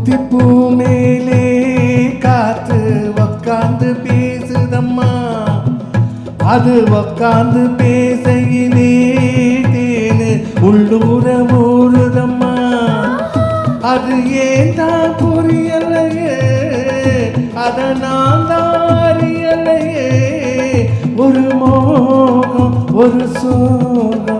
முக்குத்தி பூ மேலே காத்து உக்காந்து பேசுதம்மா. அது உக்காந்து பேசையிலே தேனு உள்ளூர ஊறுதம்மா. அது ஏன் தான் புரியலையே? அத நான் தான் அறியலையே. ஒரு மோகம் ஒரு சோகம்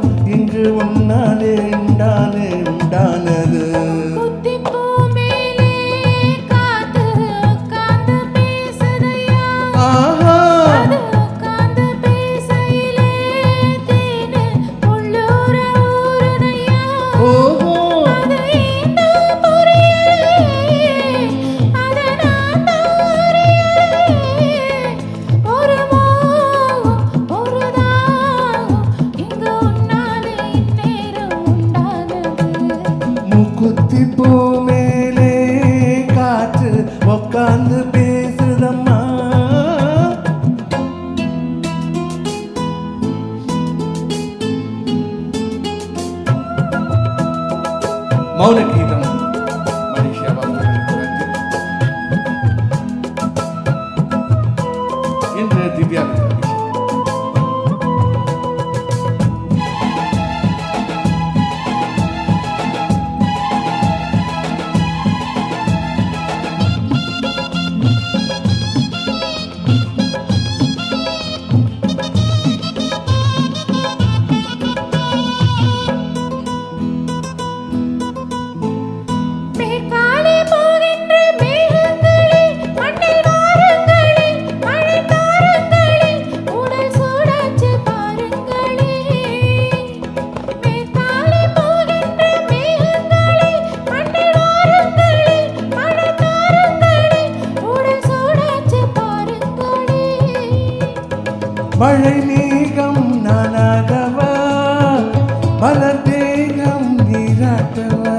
முக்குத்தி பூ மேலே காற்று உக்காந்து பேசுதம்மா மௌன கீதம் மலேசியா வாசகர்களுக்கு நன்றி. இன்று திவ்யா மழை மேகம் நானாகவா? மலர் தேகம் நீராட்டவா?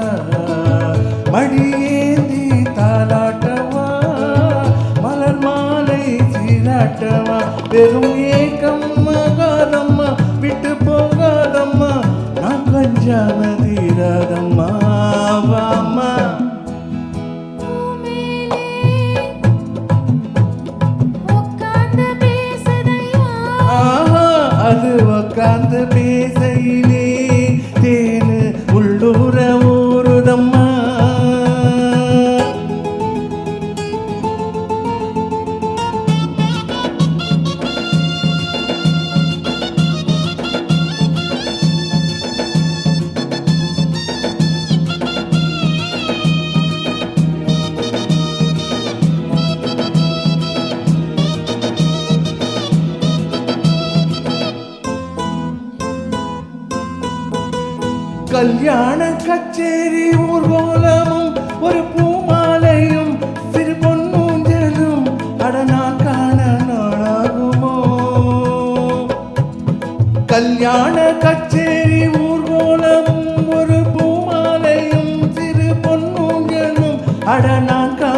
மடியேந்தி தாலாட்டவா? மலர் மாலை சீராட்டவா? வெறும் ஏக்கம் மகாதம்மா விட்டு போகாதம்மா. நான் கொஞ்சாம தீராதம்மா. அது உக்காந்து பேசையிலே கல்யாண கச்சேரி ஊர்வலமும் ஒரு பூமாலையும் சிறு பொன்மூஞ்சலும் அடனால் காண நாளாகுமோ? கல்யாண கச்சேரி ஊர்வலமும் ஒரு பூமாலையும் சிறு பொன்மூஞ்சலும் அடனால் காண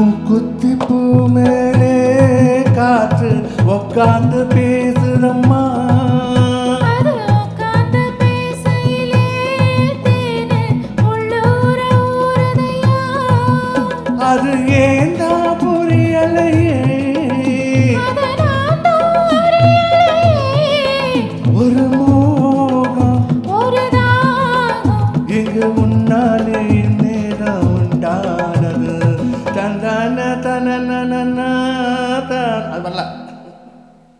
மூக்குத்தி பூ மேலே காற்று உக்காந்து பேசுதம்மா. அது ஏண்டா புரியலையே ஒரு மோகம். இங்கு முன்னாலே நேரம் உண்டா? na na na na.